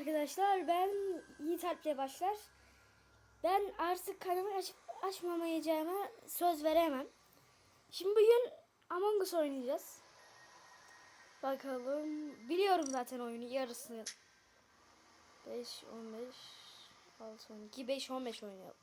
arkadaşlar ben Yiğit Alp'le başlar. Ben artık kanalı açıp açmamayacağıma söz veremem. Şimdi bugün Among Us oynayacağız. Bakalım. Biliyorum zaten oyunu yarısını. 5, 15, 6, 12, 5, 15 oynayalım.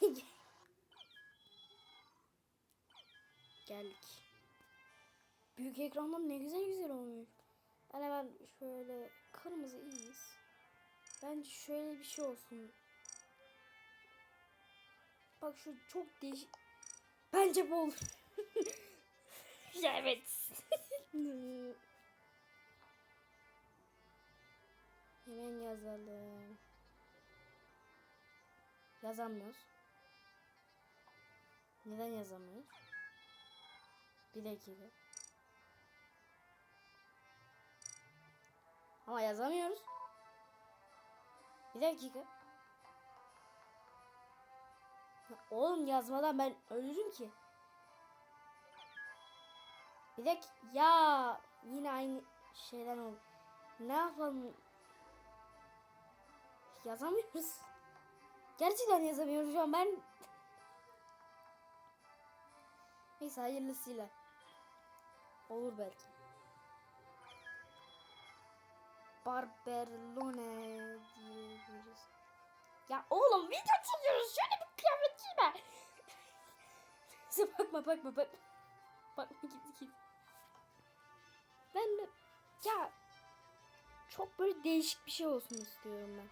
Geldik. Büyük ekrandan ne güzel güzel olmuş. Ben hemen şöyle kırmızı iyiyiz. Bence şöyle bir şey olsun. Bak şu çok değişik. Bence bu olur. evet. Hemen yazalım. Yazamıyoruz. Neden yazamıyoruz? Bir dakika. Ama yazamıyoruz. Bir dakika. Oğlum yazmadan ben ölürüm ki. Bir dakika. Ya yine aynı şeyden oldu. Ne yapalım? Yazamıyoruz. Gerçekten yazamıyoruz şu an ben. Neyse hayırlısıyla. Olur belki. Barberlone diyebiliriz. Ya oğlum video çekiyoruz. Şöyle bir kıyafet giyme. Bakma bakma bak. Bakma git git. Ben de ya çok böyle değişik bir şey olsun istiyorum ben.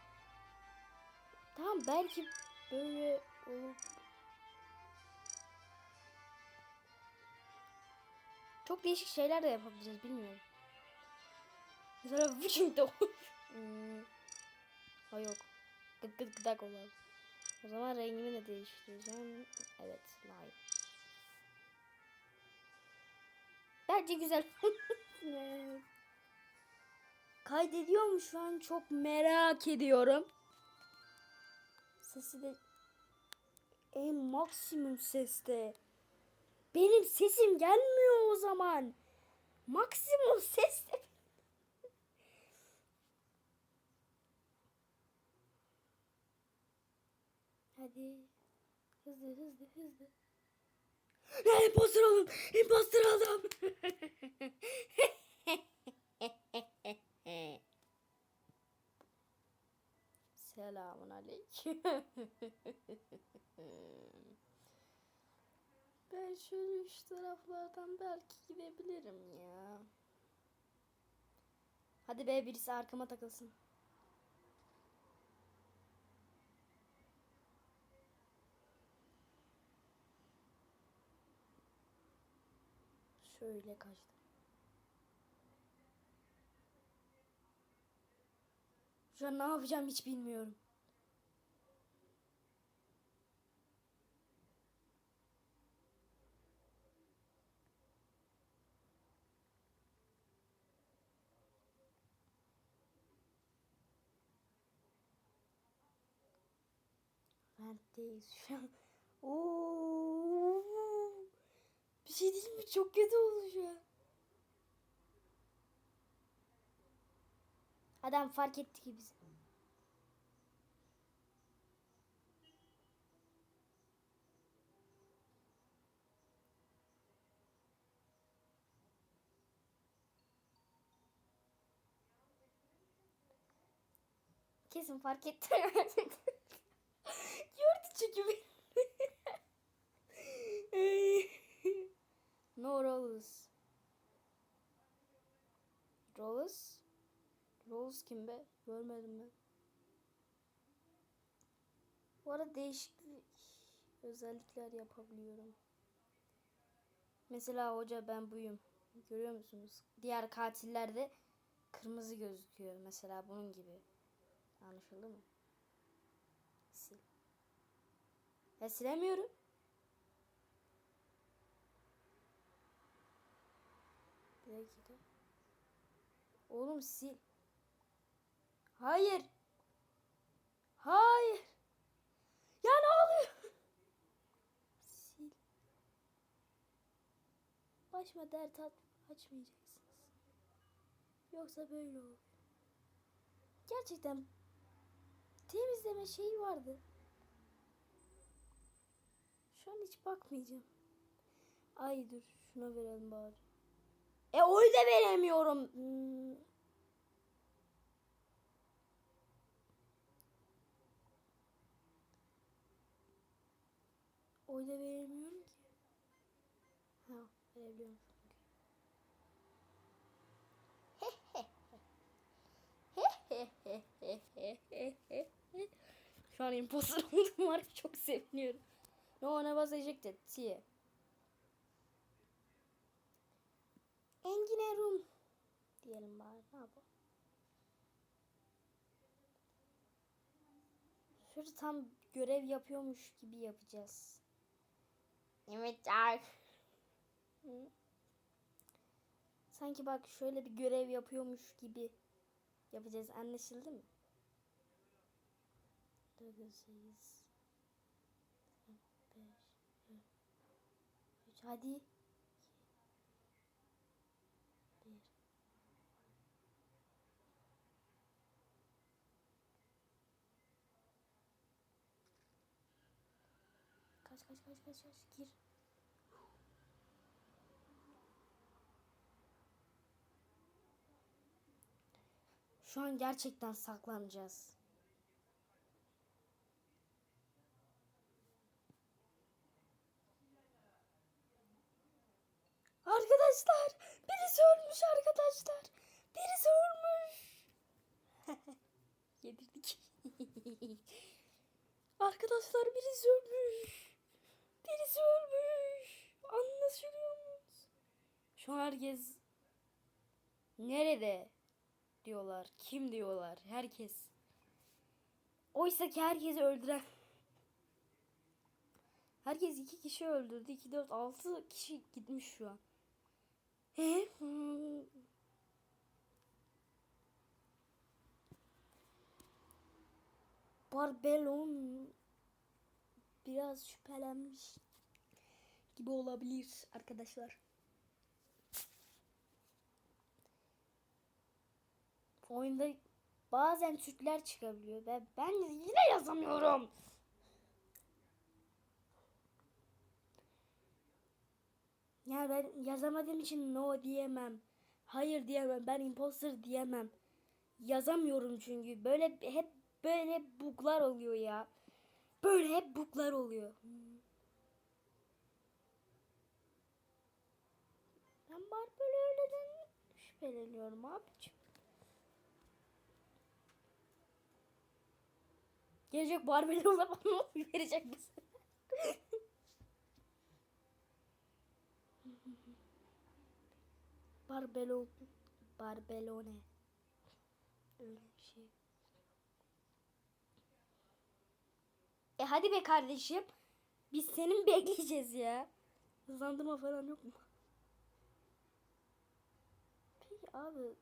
Tamam belki böyle olup çok değişik şeyler de yapabiliriz bilmiyorum. Viking'de olur. Hmm. Ha yok. Gıd gıd gıdak olur. O zaman rengimi de değiştireceğim. Evet, live. Bence güzel. Kaydediyor mu şu an çok merak ediyorum. Sesi de en maksimum seste. Benim sesim gelmiyor o zaman. Maksimum seste. Hadi. Hızlı hızlı hızlı. Ne imposter oldum. Imposter oldum. Selamun aleyküm. ben şöyle üç taraflardan belki gidebilirim ya. Hadi be birisi arkama takılsın. Şöyle kaçtım. Şu an ne yapacağım hiç bilmiyorum. Vent'teyiz şu an. Oo. Bir şey diyeyim mi? Çok kötü oldu şu an. Adam fark etti ki bizi. Kesin fark etti. Gördü çünkü beni. Rolls kim be? Görmedim ben. Bu arada değişik özellikler yapabiliyorum. Mesela hoca ben buyum. Görüyor musunuz? Diğer katillerde kırmızı gözüküyor. Mesela bunun gibi. Anlaşıldı mı? Sil. Ya silemiyorum. Bir dakika. Oğlum sil. Hayır. Hayır. Ya ne oluyor? Sil. Başıma dert at açmayacaksınız. Yoksa böyle olur. Gerçekten temizleme şeyi vardı. Şu an hiç bakmayacağım. Ay dur şuna verelim bari. E oy da veremiyorum. Hmm. Oy da veremiyorum ki. Ha verebiliyorum. Şu an imposter oldum var çok seviniyorum. No one was ejected. See. Engineerum diyelim bari. Ne yapalım? Şurada tam görev yapıyormuş gibi yapacağız. Evet Jack. Hı. Sanki bak şöyle bir görev yapıyormuş gibi yapacağız. Anlaşıldı mı? 9, 8, 5, 3, hadi. 1. Kaç kaç kaç kaç gir. Şu an gerçekten saklanacağız. Arkadaşlar, birisi ölmüş arkadaşlar. Birisi ölmüş. Yedirdik. arkadaşlar birisi ölmüş. Birisi ölmüş. Anlaşılıyor mu? Şu an herkes nerede diyorlar. Kim diyorlar. Herkes. Oysa ki herkesi öldüren. Herkes iki kişi öldürdü. 2, 4, 6 kişi gitmiş şu an. He? Barbelon biraz şüphelenmiş gibi olabilir arkadaşlar. Oyunda bazen Türkler çıkabiliyor ve ben yine yazamıyorum. Ya ben yazamadığım için no diyemem. Hayır diyemem. Ben imposter diyemem. Yazamıyorum çünkü. Böyle hep böyle buglar oluyor ya. Böyle hep buglar oluyor. Ben böyle öyleden şüpheleniyorum abicim. Gelecek Barbie'li o zaman mı verecek misin? Barbelo Barbelone. Öyle bir şey. E hadi be kardeşim. Biz senin bekleyeceğiz ya. Hızlandırma falan yok mu? Peki abi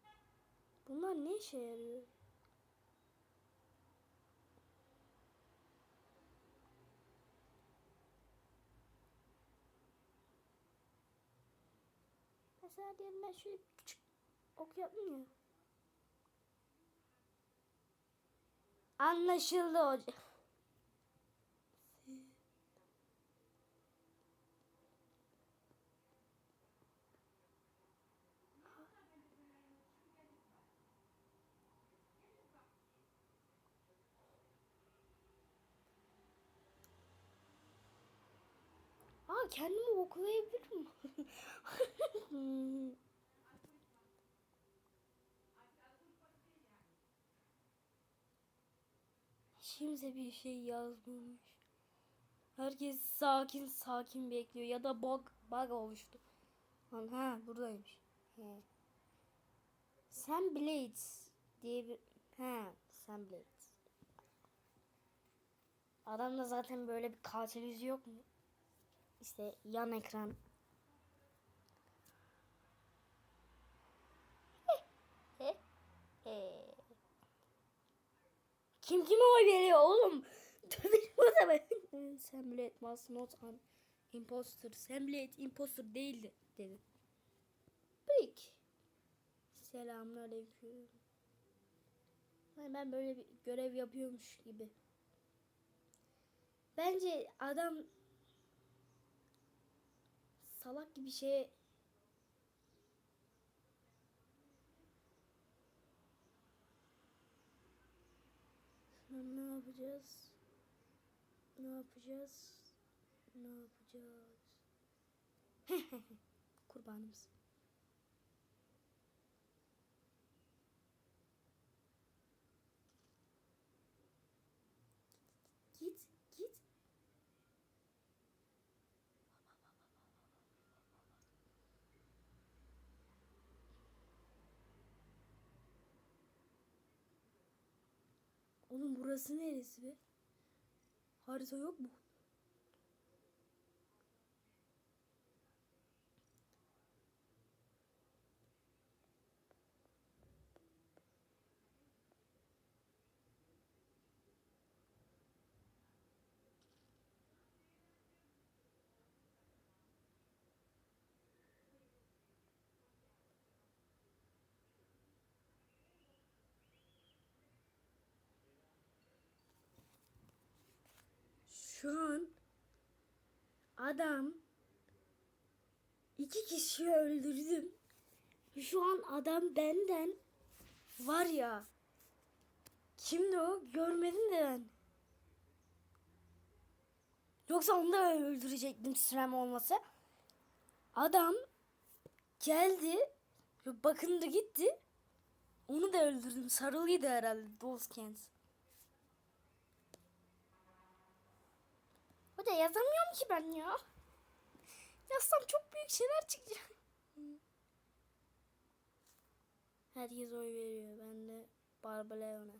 bunlar ne işe yarıyor? Mesela diyelim ben şöyle küçük ok yaptım ya. Anlaşıldı hocam. Aa kendimi okuyabilirim. Kimse bir şey yazmamış. Herkes sakin sakin bekliyor ya da bug bug oluştu. Ha buradaymış. He. Sam Blades diye bir ha Sam Blades. Adamda zaten böyle bir katil yüzü yok mu? İşte yan ekran. Kim kime oy veriyor oğlum? Da ben. Bile etmez not an imposter. Sen bile et imposter değildi dedi. Peki. Selamünaleyküm. Hani ben böyle bir görev yapıyormuş gibi. Bence adam salak gibi şey ne yapacağız? Ne yapacağız? Ne yapacağız? Kurbanımız. Git, git. Oğlum burası neresi be? Harita yok mu? Şu an adam iki kişiyi öldürdüm. Şu an adam benden var ya kimdi o görmedim de ben. Yoksa onu da öldürecektim sürem olmasa. Adam geldi bakındı gitti. Onu da öldürdüm. Sarılıydı herhalde Dolskens. O da yazamıyorum ki ben ya. Yazsam çok büyük şeyler çıkacak. Herkes oy veriyor. Ben de Barbaleon'a.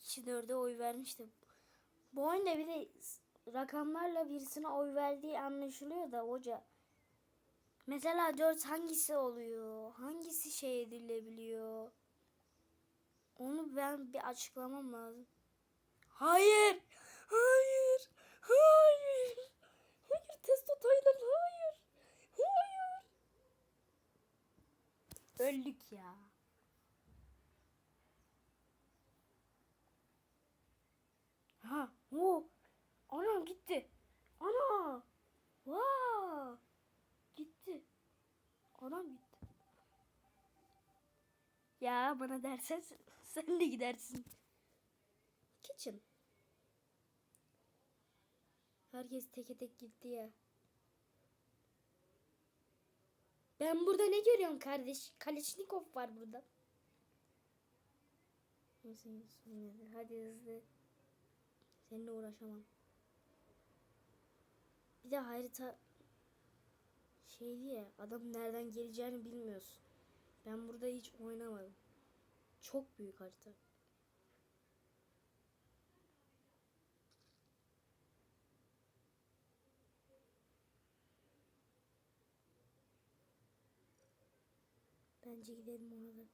Kişi dörde oy vermişti. Bu oyunda bir de rakamlarla birisine oy verdiği anlaşılıyor da hoca. Mesela dört hangisi oluyor? Hangisi şey edilebiliyor? Onu ben bir açıklamam lazım. Hayır. Hayır. Hayır. Hayır Testo Taylan hayır. Hayır. Öldük ya. Ha, o. Anam gitti. Ana. Vaa. Gitti. Anam gitti. Ya bana dersen sen- de gidersin. Kitchen. Herkes teke tek gitti ya. Ben burada ne görüyorum kardeş? Kaleçnikov var burada. Hadi hızlı. Seninle uğraşamam. Bir de harita şeydi ya adam nereden geleceğini bilmiyorsun. Ben burada hiç oynamadım. Çok büyük harita. Bence gidelim ona da.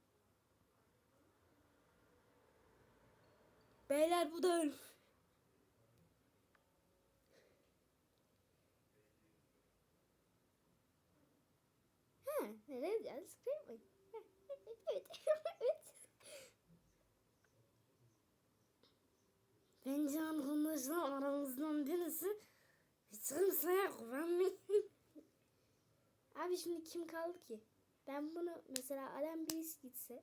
Beyler bu da ölüm. Ha, nereye gideceğiz? Evet, evet. Bence arkadaşlar aramızdan birisi hiç kimseye güvenmeyin. Abi şimdi kim kaldı ki? Ben bunu mesela Alem birisi gitse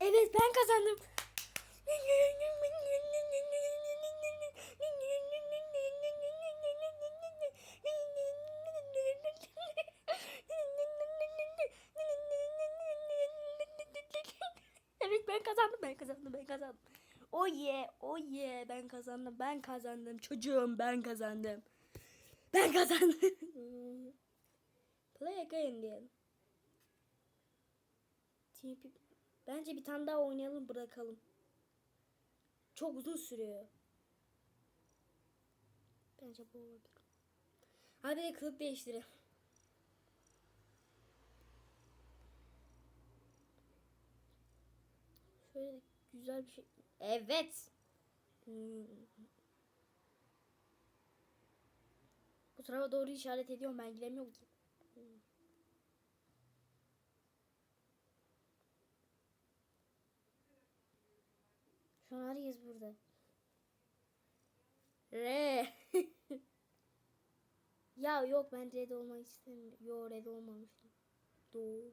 Evet ben kazandım. Ben kazandım ben kazandım ben kazandım. Oh yeah oh yeah ben kazandım ben kazandım çocuğum ben kazandım. Ben kazandım. Play again diyelim. Bence bir tane daha oynayalım bırakalım. Çok uzun sürüyor. Bence bu olabilir. Hadi de kılık değiştirelim. Şöyle güzel bir şey. Evet. Hmm. Bu tarafa doğru işaret ediyorum ben giremiyorum ki. Hmm. Şu an herkes burada. Re. ya yok ben red olmak istemiyorum. Yo red olmamıştım. Doğru.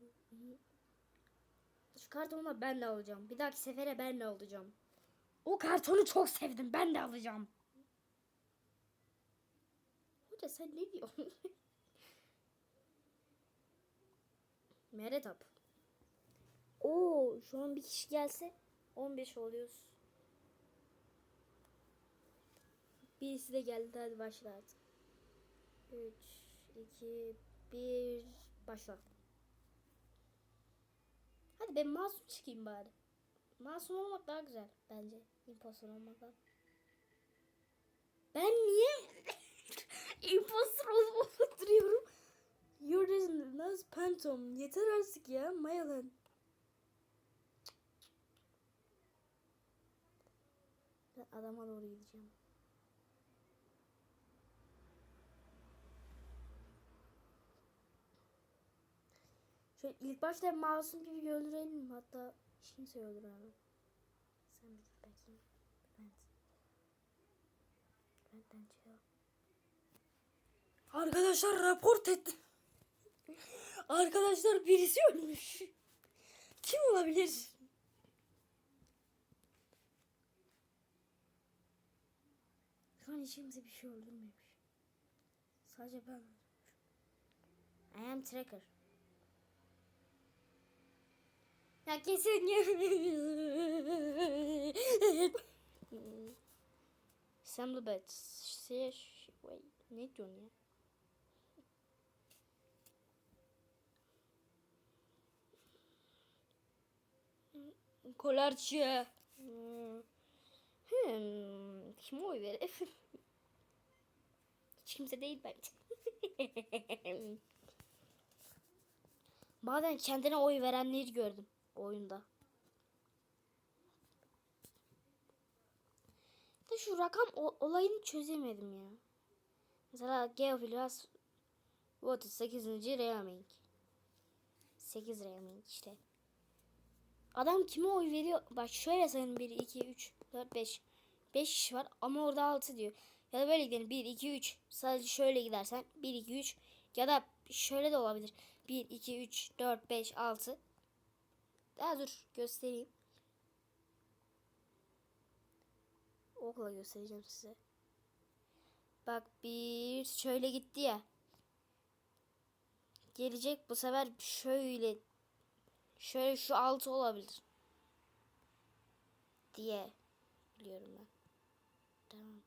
Kartonu ben de alacağım. Bir dahaki sefere ben de alacağım. O kartonu çok sevdim. Ben de alacağım. Hoca sen ne diyorsun? Meretap. Oo, şu an bir kişi gelse 15 oluyoruz. Birisi de geldi. Hadi başla artık. 3, 2, 1, başla. Hadi ben masum çıkayım bari. Masum olmak daha güzel bence. Imposter olmaktan. Ben niye imposter olup oturuyorum? You're nasıl Phantom. Yeter artık ya. Mayalan. Ben adama doğru gideceğim. Şöyle ilk başta masum gibi öldürelim. Hatta hiç kimse öldüremem. Sen bir git bakayım. Ben. Benden çıkıyor. Arkadaşlar raport etti. Arkadaşlar birisi ölmüş. Kim olabilir? Şu an hiç kimse bir şey öldürmemiş. Sadece ben. I am tracker. Ya kesin Assembly bet. Wait, ne diyorsun ya? Kolarçı. Hmm, kim oy verir? Hiç kimse değil bence. Bazen kendine oy verenleri gördüm oyunda. Da şu rakam olayını çözemedim ya. Mesela Geofilas What 8. Reaming. 8 Reaming işte. Adam kime oy veriyor? Bak şöyle sayın 1, 2, 3, 4, 5. 5 kişi var ama orada 6 diyor. Ya da böyle gidelim 1, 2, 3. Sadece şöyle gidersen 1, 2, 3. Ya da şöyle de olabilir. 1, 2, 3, 4, 5, 6. Daha dur göstereyim. Okla göstereceğim size. Bak bir şöyle gitti ya. Gelecek bu sefer şöyle şöyle şu altı olabilir. Diye biliyorum ben. Tamam.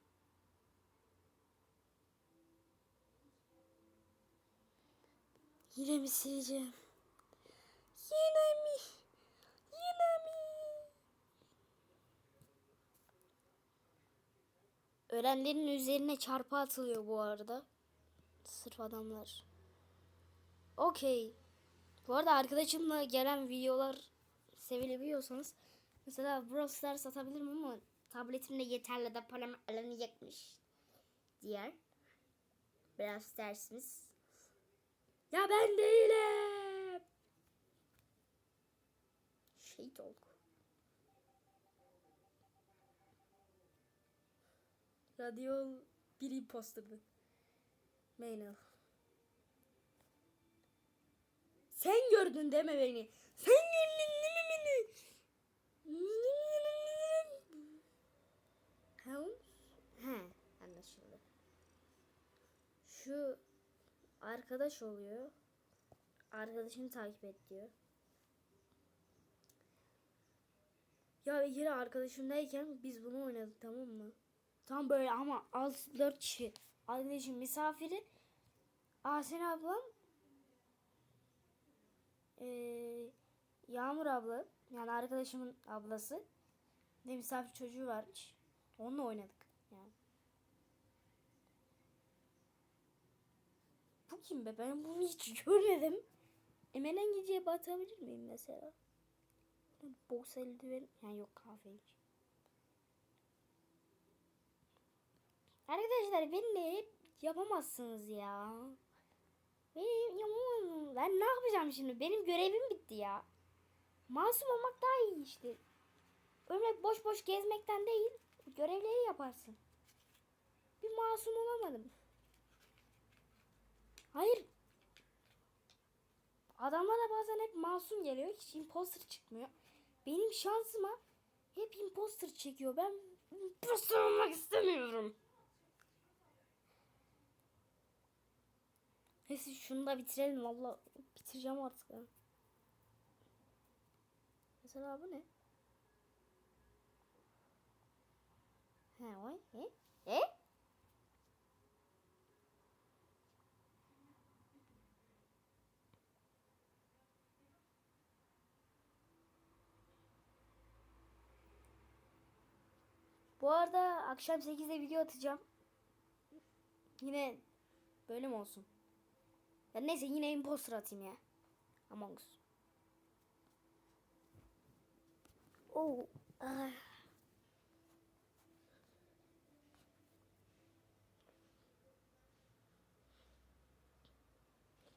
Yine mi sileceğim? Yine mi? Ölenlerin üzerine çarpı atılıyor bu arada. Sırf adamlar. Okey. Bu arada arkadaşımla gelen videolar sevilebiliyorsanız mesela Brawl Stars atabilirim ama tabletimde yeterli de param alınacakmış. Diğer Brawl Stars'ımız. Ya ben değilim. Şehit olduk. Radyo bir imposterdı. Maynel. Sen gördün deme beni. Sen gördün değil mi beni? Hound? He anlaşıldı. Şu arkadaş oluyor. Arkadaşını takip et diyor. Ya yine arkadaşımdayken biz bunu oynadık tamam mı? Tam böyle ama 6-4 kişi. Arkadaşım misafiri. Asen ablam. Ee, Yağmur abla. Yani arkadaşımın ablası. Ne misafir çocuğu varmış. Onunla oynadık. Yani. Bu kim be? Ben bunu hiç görmedim. Emelen geceye batabilir miyim mesela? Boks eldiven. Yani yok kahvelik. Arkadaşlar benimle yapamazsınız ya. Benim yapamam. Ben ne yapacağım şimdi? Benim görevim bitti ya. Masum olmak daha iyi işte. Öyle boş boş gezmekten değil, görevleri yaparsın. Bir masum olamadım. Hayır. Adamlara bazen hep masum geliyor. Hiç imposter çıkmıyor. Benim şansıma hep imposter çekiyor. Ben imposter olmak istemiyorum. Neyse şunu da bitirelim. Valla bitireceğim artık. Ben. Mesela bu ne? He oy. He? He? Bu arada akşam 8'de video atacağım. Yine bölüm olsun. Ya neyse yine imposter atayım ya. Among Us. Oh. ah.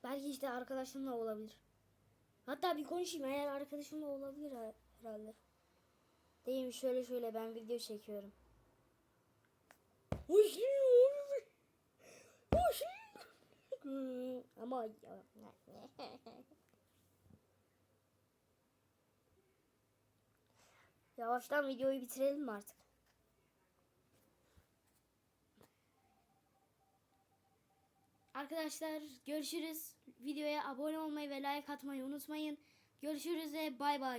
Belki işte arkadaşımla olabilir. Hatta bir konuşayım eğer arkadaşımla olabilir ha- herhalde. Deyim şöyle şöyle ben video çekiyorum. Ama ya- Yavaştan videoyu bitirelim mi artık? Arkadaşlar görüşürüz. Videoya abone olmayı ve like atmayı unutmayın. Görüşürüz ve bay bay.